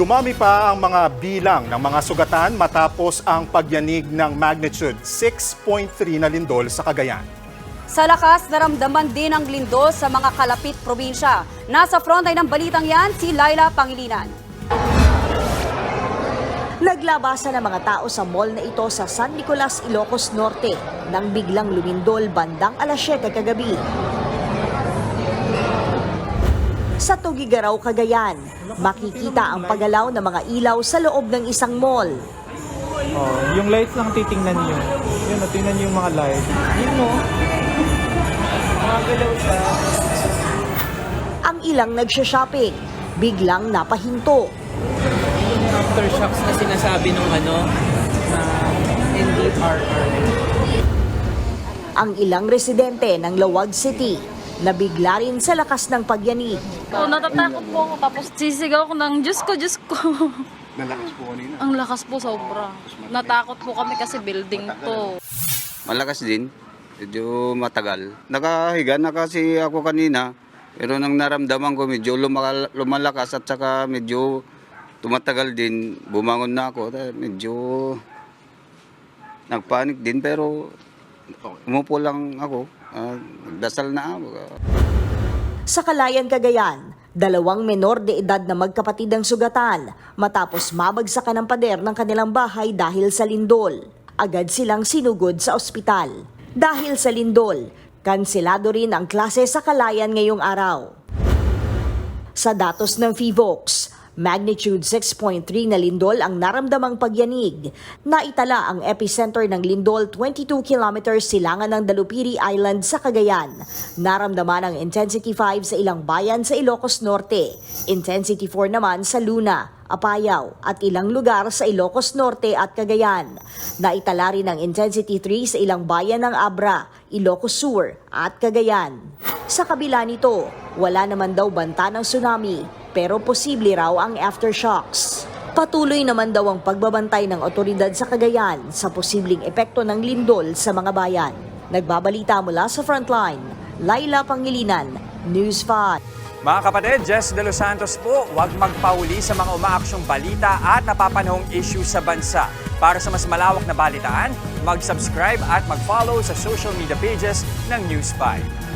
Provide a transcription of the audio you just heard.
Dumami pa ang mga bilang ng mga sugatan matapos ang pagyanig ng magnitude 6.3 na lindol sa Cagayan. Sa lakas, naramdaman din ang lindol sa mga kalapit probinsya. Nasa frontline ng balitang yan, si Laila Pangilinan. Naglabasan ang mga tao sa mall na ito sa San Nicolas, Ilocos Norte nang biglang lumindol bandang alas 7 kagabi. Sa Tugigaraw, Cagayan, makikita ang paggalaw ng mga ilaw sa loob ng isang mall. Oh, yung lights lang titingnan niyo. Yun, oh, tingnan niyo yung mga lights. Yun mo. Magalaw siya. Ang ilang nagsha-shopping, biglang napahinto. yung aftershocks na sinasabi nung ano, na NDRR. Ang ilang residente ng Lawag City, nabigla rin sa lakas ng pagyanig. Po, natatakot po ako. Tapos sisigaw ko ng, Diyos ko, Diyos ko. Nalakas po kanina. Ang lakas po sobra. Natakot po kami kasi building to. Malakas din. Medyo matagal. Nakahiga na kasi ako kanina. Pero nang naramdaman ko medyo lumalakas at saka medyo tumatagal din. Bumangon na ako. Medyo nagpanik din pero umupo lang ako. Ah, nagdasal na ako. Sa Kalayan, Cagayan, dalawang menor de edad na magkapatid ang sugatan matapos mabagsakan ng pader ng kanilang bahay dahil sa lindol. Agad silang sinugod sa ospital. Dahil sa lindol, kanselado rin ang klase sa Kalayan ngayong araw. Sa datos ng FIVOX, magnitude 6.3 na lindol ang naramdamang pagyanig. Naitala ang epicenter ng lindol 22 kilometers silangan ng Dalupiri Island sa Cagayan. Naramdaman ang intensity 5 sa ilang bayan sa Ilocos Norte, intensity 4 naman sa Luna, Apayao at ilang lugar sa Ilocos Norte at Cagayan. Naitala rin ang intensity 3 sa ilang bayan ng Abra, Ilocos Sur at Cagayan. Sa kabila nito, wala naman daw banta ng tsunami pero posible raw ang aftershocks. Patuloy naman daw ang pagbabantay ng otoridad sa Cagayan sa posibleng epekto ng lindol sa mga bayan. Nagbabalita mula sa Frontline, Laila Pangilinan, News 5. Mga kapatid, Jess De Los Santos po, huwag magpahuli sa mga umaaksyong balita at napapanahong issue sa bansa. Para sa mas malawak na balitaan, mag-subscribe at mag-follow sa social media pages ng News 5.